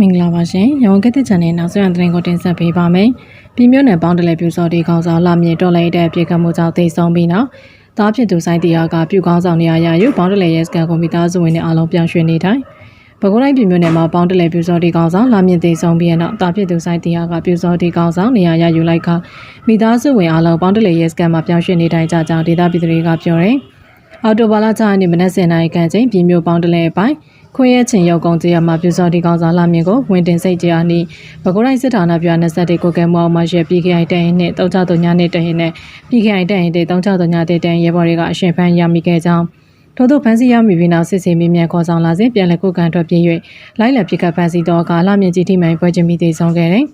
မင်္ဂလာပါရှင်။ရောင်ကက်တဲ့ channel နောက်ဆုံးရသတင်းကိုတင်ဆက်ပေးပါမယ်။ပြည်မြို့နယ်ပေါင်းတလဲပြူစော်ဒီကောင်ဆောင်လာမြင့်တော်လိုက်တဲ့ပြေကမှုကြောင့်တိတ်ဆုံးပြီးနောက်တားဖြစ်သူဆိုင်တရားကပြူကောင်းဆောင်နေရရယူပေါင်းတလဲရဲစကန်ကွန်ပျူတာစုဝင်နဲ့အားလုံးပြောင်းရွှေ့နေထိုင်။ပဲခူးတိုင်းပြည်မြို့နယ်မှာပေါင်းတလဲပြူစော်ဒီကောင်ဆောင်လာမြင့်တိတ်ဆုံးပြီးနောက်တားဖြစ်သူဆိုင်တရားကပြူစော်ဒီကောင်ဆောင်နေရရယူလိုက်ခမိသားစုဝင်အားလုံးပေါင်းတလဲရဲစကန်မှာပြောင်းရွှေ့နေထိုင်ကြကြောင်းဒေသပြည်သူတွေကပြောတယ်။အော်တိုဘာလ6ရက်နေ့မနက်7:00နာရီခန့်ချိန်ပြည်မြို့ပေါင်းတလဲပိုင်း ခွေရဲချင်းရောက်ကုန်းကျေးရမှာပြူစောတိကောင်စာလာမြင့်ကိုဝင်တင်စိတ်ကြနီဘကိုးတိုင်းစစ်ဌာနပြ21ကိုကဲမောင်မရှေပြည်ခိုင်တရင်နဲ့363ညနေတရင်နဲ့ပြည်ခိုင်တရင်တဲ့363ညတဲ့တရင်ရဲဘော်တွေကအရှင်ဖန်ရမိခဲ့ကြောင်းထို့သောဖန်စီရမိပြီးနောက်စစ်ဆေးမိမြန်ခေါ်ဆောင်လာစဉ်ပြန်လည်ကုကန်ထွက်ပြေး၍လိုက်လံပြစ်ခတ်ဖန်စီတော့ကလာမြင့်ကြီးထိမှန်ပွဲချင်းပြီးတည်ဆောင်ခဲ့တယ်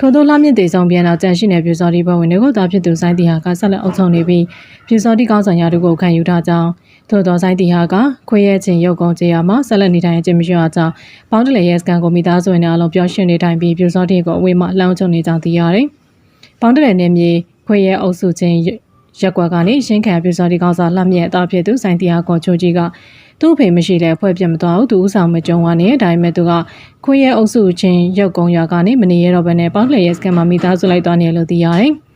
ထို့သောလာမြင့်တည်ဆောင်ပြန်တော့ကြန့်ရှိနေပြူစောတိဘဝင်တွေကိုတာဖြစ်သူဆိုင်တီဟာကဆက်လက်အုပ်ချုပ်နေပြီးပြူစောတိကောင်းဆောင်ရာတို့ကိုခံယူထားကြောင်း ထို့သောဆိုင်တီဟာကခွေရဲချင်းရုပ်ကုန်းကျေးရမှာဆက်လက်နေထိုင်ခြင်းမရှိအောင်ကြောင်းပေါင်းတလေရဲစကန်ကိုမိသားစုဝင်တွေအလုံးပြောရှင်နေထိုင်ပြီးပြူစောတိကိုအဝေးမှလှောင်းချုံနေကြောင်းသိရတယ်။ပေါင်းတလေနေမြေခွေရဲအုပ်စုချင်းရက်ကွက်ကနေရှင်းခံပြူစောတိကောင်းစားလှမြက်အသားဖြစ်သူဆိုင်တီဟာကိုချိုကြီးကသူ့အဖေမရှိတဲ့ဖွဲ့ပြတ်မသွားဘူးသူဥဆောင်မကြုံဝါနေဒါပေမဲ့သူကခွေရဲအုပ်စုချင်းရုပ်ကုန်းရွာကနေမနေရတော့ဘဲနဲ့ပေါင်းတလေရဲစကန်မှာမိသားစုလိုက်သွားနေလို့သိရတယ်။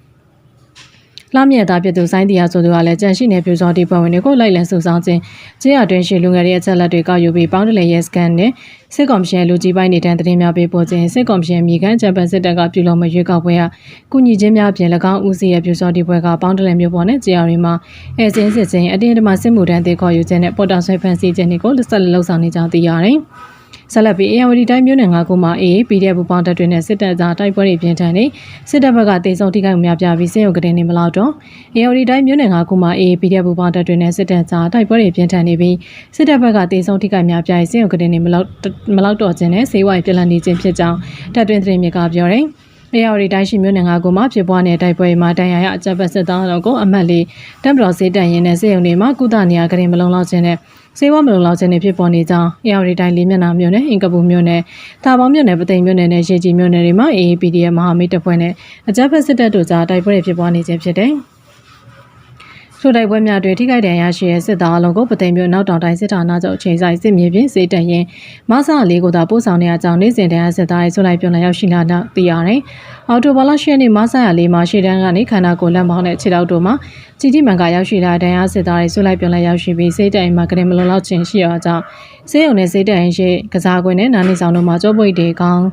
လှမြက်သားဖြစ်သူဆိုင်းတရားဆိုသူကလည်းကြန့်ရှိနေပြူစောတိပွဲဝင်တွေကိုလိုက်လံစုဆောင်ခြင်းကျေးရတွင်ရှိလူငယ်တွေအချက်လက်တွေကောက်ယူပြီးပေါင်းတလေရဲစကန်နဲ့စစ်ကော်မရှင်လူကြီးပိုင်းနေတဲ့သတင်းများပေးပို့ခြင်းစစ်ကော်မရှင်မြေကန်ဂျပန်စစ်တပ်ကပြုလုပ်မဲ့ရွေးကောက်ပွဲဟာကုညီချင်းများပြင်၎င်းဦးစီးရဲ့ပြူစောတိပွဲကပေါင်းတလေမျိုးပေါ်နဲ့ကျေးရတွေမှာအဲစင်းစစ်ခြင်းအတင်းအဓမ္မစစ်မှုထမ်းတွေခေါ်ယူခြင်းနဲ့ပေါ်တာဆွဲဖန်ဆီးခြင်းတွေကိုလက်ဆက်လှုပ်ဆောင်နေကြောင်းသိရတယ်။ ဆက်လက်ပြီးအေယဝတီတိုင်းမြို့နယ်၅ခုမှာအေးပီတဲ့ဘူပေါင်းတပ်တွေနဲ့စစ်တပ်ကြားတိုက်ပွဲတွေပြင်းထန်နေစစ်တပ်ဘက်ကတေဆုံးထိခိုက်မှုများပြပြီးစစ်ရုံကတင်နေမလောက်တော့အေယဝတီတိုင်းမြို့နယ်၅ခုမှာအေးပီတဲ့ဘူပေါင်းတပ်တွေနဲ့စစ်တပ်ကြားတိုက်ပွဲတွေပြင်းထန်နေပြီးစစ်တပ်ဘက်ကတေဆုံးထိခိုက်များပြပြီးစစ်ရုံကတင်နေမလောက်မလောက်တော့ခြင်းနဲ့စေဝိုင်ပြလန်နေခြင်းဖြစ်ကြောင်းတပ်တွင်သတင်းမြစ်ကပြောတယ်အေရဝတီတိုင်းရှိမြို့နယ်ငါကိုမှဖြစ်ပွားနေတဲ့တိုက်ပွဲမှာတန်ရာရအကြပ်ပတ်စစ်သားတော်ကိုအမတ်လေးတမ်ဘလော်စေးတန်ရင်နဲ့စေယုံတွေမှာကုသနေရကရင်မလုံလောက်ခြင်းနဲ့ စေဝမလုံလောက်ခြင်းတွေဖြစ်ပေါ်နေကြောင်းအေရဝတီတိုင်းလေးမျက်နှာမြို့နယ်အင်ကပူမြို့နယ်တာပေါင်းမြို့နယ်ပသိမ်မြို့နယ်နဲ့ရေကြီးမြို့နယ်တွေမှာ AAPDF မဟာမိတ်တပ်ဖွဲ့နဲ့အကြပ်ဖက်စစ်တပ်တို့ကြားတိုက်ပွဲတွေဖြစ်ပွားနေခြင်းဖြစ်တယ်။ ထိုတိုက်ပွဲများတွင်ထိခိုက်ဒဏ်ရာရှိတဲ့စစ်သားအလုံးကိုပသိမ်မြို့နောက်တောင်တိုင်းစစ်ဌာနချုပ်အချိန်ဆိုင်စစ်မြေပြင်စေတရင်မဆာလေးကိုသာပို့ဆောင်နေအကြောင်းနေ့စဉ်တန်းစစ်သားရေးဆွလိုက်ပြုံးလာရောက်ရှိလာတာသိရတယ်။အော်တိုဘာလ10ရက်နေ့မဆာရလေးမှာရှေ့တန်းကနေခန္ဓာကိုယ်လက်မောင်းနဲ့ခြေထောက်တို့မှာကြီးကြီးမန်ကရောက်ရှိလာဒဏ်ရာစစ်သားရေးဆွလိုက်ပြုံးလာရောက်ရှိပြီးစေတရင်မှာကရင်မလုံလောက်ခြင်းရှိရကြောင်းစေယုံနဲ့စေတရင်ရှိကစားကွင်းနဲ့နာနေဆောင်တို့မှာကြောပွေတေကောင်း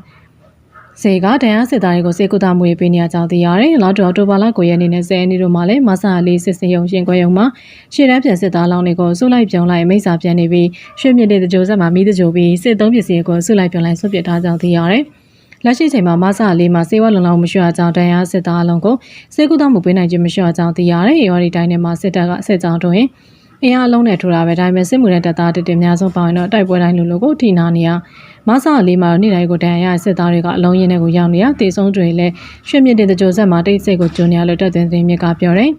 စေကဒဏ်ရာစစ်သားတွေကိုစေကုသမွေပေးနေကြကြောင်းသိရတယ်။လောက်တော်တိုဘာလကိုရက်နေနဲ့ဆယ်နေတို့မှာလည်းမဆာလေးစစ်စင်ယုံရှင်ခွဲယုံမှာရှေ့တန်းပြန်စစ်သားလောင်းတွေကိုစုလိုက်ပြောင်းလိုက်မိစ္ဆာပြန်နေပြီးရွှေမြင့်တဲ့ကြိုးဆက်မှာမိတကြိုပြီးစစ်သုံးပစ္စည်းကိုစုလိုက်ပြောင်းလိုက်ဆွတ်ပစ်ထားကြောင်းသိရတယ်။လက်ရှိချိန်မှာမဆာလေးမှာစေဝလုံလောက်မရှိအကြောင်းတရားစစ်သားအလုံးကိုစေကုသမှုပေးနိုင်ခြင်းမရှိအကြောင်းသိရတယ်။ရော်ဒီတိုင်းထဲမှာစစ်တပ်ကစစ်ကြောင်းတွင် အင်အားလုံးနဲ့ထိုးတာပဲဒါပေမဲ့စစ်မှုတဲ့တပ်သားတစ်တင်များဆုံးပါဝင်တော့တိုက်ပွဲတိုင်းလူလူကိုထိနာနေရမဆာလေးမှာတော့နေ့တိုင်းကိုတန်ရရစစ်သားတွေကအလုံးရင်းနဲ့ကိုရောက်နေရတေဆုံးတွေလည်းရွှေမြင့်တဲ့ကြိုဆက်မှာတိတ်ဆိတ်ကိုကျွနေရလို့တက်တဲ့သတင်းမြစ်ကပြောတယ်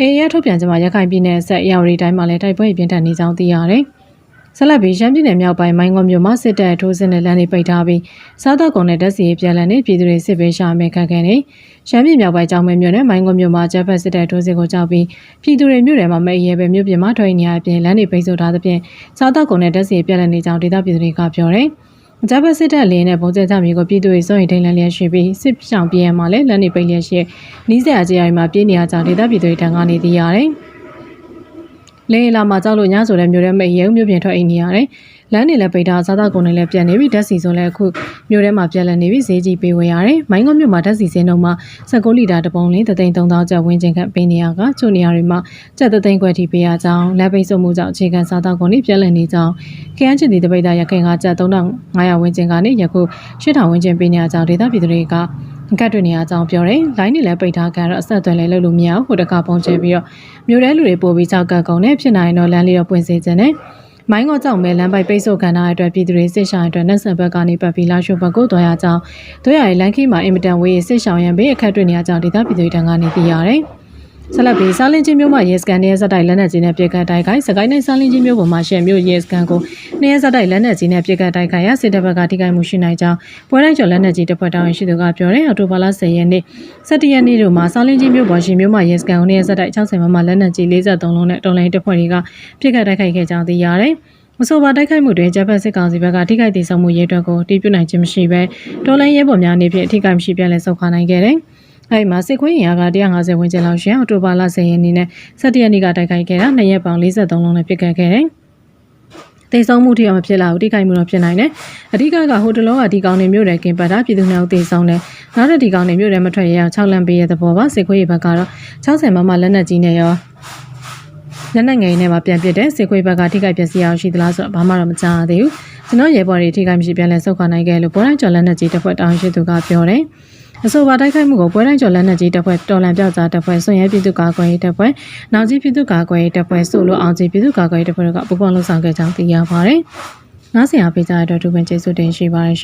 အေးရထုတ်ပြန်ကြမှာရခိုင်ပြည်နယ်ဆက်ရော်ရီတိုင်းမှာလည်းတိုက်ပွဲပြင်းထန်နေကြောင်းသိရတယ် ဆက်လက်ပြီးရန်ပြည်နယ်မြောက်ပိုင်းမိုင်းငုံမြို့မှာစစ်တပ်ထိုးစစ်နဲ့လမ်းတွေပိတ်ထားပြီးစားတော့ကုန်နဲ့တက်စီပြန်လည်နေပြည်သူတွေစစ်ပေးရှာမယ်ခန့်ခန့်နေရန်ပြည်မြောက်ပိုင်းကျောင်းမဲမြို့နယ်မိုင်းငုံမြို့မှာဂျပန်စစ်တပ်ထိုးစစ်ကိုကြောက်ပြီးပြည်သူတွေမြို့နယ်မှာမအေးရဲပဲမြို့ပြင်မှာထွက်နေရပြင်လမ်းတွေပိတ်ဆို့ထားသဖြင့်စားတော့ကုန်နဲ့တက်စီပြန်လည်နေကြောင်းဒေသပြည်သူတွေကပြောတယ်အကြမ်းဖက်စစ်တပ်လင်းနဲ့ပုံစံကြမျိုးကိုပြည်သူတွေစိုးရိမ်ထိန်လန့်လျက်ရှိပြီးစစ်ဆောင်ပြည်ရမှာလည်းလက်နေပိတ်လျက်ရှိနီးစပ်အကြရိုင်မှာပြည်နေရကြောင်းဒေသပြည်သူတွေတန်ကနေသိရတယ်။ လင်းလာမှာကြောက်လို့ညဆိုတဲ့မျိုးထဲမိရုံမျိုးပြင်ထွက်အိမ်နေရတယ်။လမ်းနေလည်းပိတ်ထားစားသောက်ကုန်တွေလည်းပြတ်နေပြီဓာတ်စီဆိုလည်းအခုမျိုးထဲမှာပြတ်လည်နေပြီဈေးကြီးပေးဝယ်ရတယ်။မိုင်းကုန်းမြို့မှာဓာတ်စီစင်းတော့မှာ19လီတာတပုံလေး3,300ကျပ်ဝန်းကျင်ခန့်ပေးနေရကချို့နေရာတွေမှာကျပ်3,000ခွဲထိပေးရကြောင်းလက်ပိတ်ဆိုမှုကြောင့်အခြေခံစားသောက်ကုန်တွေပြတ်လည်နေကြောင်းခရမ်းချစ်တီတပိတ်တာရခိုင်ကကျပ်3,500ဝန်းကျင်ကနေယခု8,000ဝန်းကျင်ပေးနေရကြောင်းဒေသပြည်သူတွေက ကတ်တွေနေရအောင်ပြောတယ်။လိုင်းနေလည်းပိတ်ထားကြတော့အဆက်အသွယ်လည်းလုပ်လို့မရဘူး။ဟိုတကပုံချဲပြီးတော့မြို့ထဲလူတွေပို့ပြီးကြောက်ကတ်ကုန်နဲ့ဖြစ်နိုင်တော့လမ်းလေးတော့ပွင့်စေခြင်းနဲ့မိုင်းကောကြောင့်မဲလမ်းပိုက်ပိတ်ဆို့ခံထားတဲ့အတွက်ပြည်သူတွေစစ်ဆောင်အတွက်နှက်ဆက်ဘက်ကနေပတ်ပြီးလာရှုဘက်ကိုတွားရကြောင်းတို့ရရဲ့လမ်းခီးမှာအင်မတန်ဝေးစစ်ဆောင်ရန်ဘေးအခက်တွေ့နေရကြောင်းဒေသပြည်သူတွေတန်းကနေသိရတယ်။ ဆက်လက်ပြီးစားလင်းချင်းမျိုးမှာရဲစကန်နဲ့ဇက်တိုက်လက်နက်ကြီးနဲ့ပြစ်ခတ်တိုက်ခိုက်စကိုင်းတိုင်းစားလင်းချင်းမျိုးပေါ်မှာရှယ်မျိုးရဲစကန်ကိုနေရဲဇက်တိုက်လက်နက်ကြီးနဲ့ပြစ်ခတ်တိုက်ခိုက်ရစစ်တပ်ဘက်ကထိခိုက်မှုရှိနိုင်ကြောင်းပွဲတိုင်းကျော်လက်နက်ကြီးတပ်ဖွဲ့တာဝန်ရှိသူကပြောတယ်အော်တိုဘာလ10ရက်နေ့17ရက်နေ့တို့မှာစားလင်းချင်းမျိုးပေါ်ရှင်မျိုးမှာရဲစကန်ကိုနေရဲဇက်တိုက်60မမလက်နက်ကြီး43လုံးနဲ့တော်လိုင်းတပ်ဖွဲ့တွေကပြစ်ခတ်တိုက်ခိုက်ခဲ့ကြောင်းသိရတယ်မဆိုပါတိုက်ခိုက်မှုတွင်ဂျပန်စစ်ကောင်စီဘက်ကထိခိုက်ဒေဆုံးမှုရေးအတွက်ကိုတီးပြနိုင်ခြင်းမရှိဘဲတော်လိုင်းရဲဘော်များအနေဖြင့်အထိခိုက်မရှိပြန်လည်ဆုတ်ခွာနိုင်ခဲ့တယ်။ အဲဒီမှာစစ်ခွေးရင်အားက150ဝန်းကျင်လောက်ရှင်အော်တိုဘာလ10ရက်နေ့နဲ့17ရက်နေ့ကတိုက်ခိုက်ခဲ့တာနှစ်ရက်ပေါင်း53လုံးနဲ့ပြစ်ခတ်ခဲ့တယ်။တေဆုံးမှုထိအောင်မဖြစ်လာဘူးတိခိုက်မှုတော့ဖြစ်နိုင်တယ်။အဓိကကဟိုတလောကဒီကောင်နေမြို့နယ်ကင်ပတ်တာပြည်သူများတေဆုံးတယ်။နောက်တဲ့ဒီကောင်နေမြို့နယ်မထွက်ရအောင်6လမ်းပေးရတဲ့ဘောပါစစ်ခွေးရဘက်ကတော့60မမလက်နက်ကြီးနဲ့ရောလက်နက်ငယ်နဲ့မှပြန်ပစ်တဲ့စစ်ခွေးဘက်ကထိခိုက်ပျက်စီးအောင်ရှိသလားဆိုတော့ဘာမှတော့မကြားရသေးဘူး။ကျွန်တော်ရေပေါ်တွေထိခိုက်မရှိပြန်လဲဆုတ်ခွာနိုင်ခဲ့လို့ပွဲတိုင်းကျော်လက်နက်ကြီးတစ်ဖွဲ့တောင်းရှိသူကပြောတယ်။ အဆိုပါတိုက်ခိုက်မှုကိုပွဲတိုင်းကျော်လက်နက်ကြီးတပ်ဖွဲ့တော်လန်ပြောက်ကြားတပ်ဖွဲ့ဆွန်ရဲပြည်သူ့ကာကွယ်ရေးတပ်ဖွဲ့နောက်ကြီးပြည်သူ့ကာကွယ်ရေးတပ်ဖွဲ့ဆိုလိုအောင်ကြီးပြည်သူ့ကာကွယ်ရေးတပ်ဖွဲ့တို့ကပူးပေါင်းလှုပ်ဆောင်ခဲ့ကြောင်းသိရပါတယ်။နားဆင်အားပေးကြတဲ့အတွက်ဒုပင်ကျေးဇူးတင်ရှိပါတယ်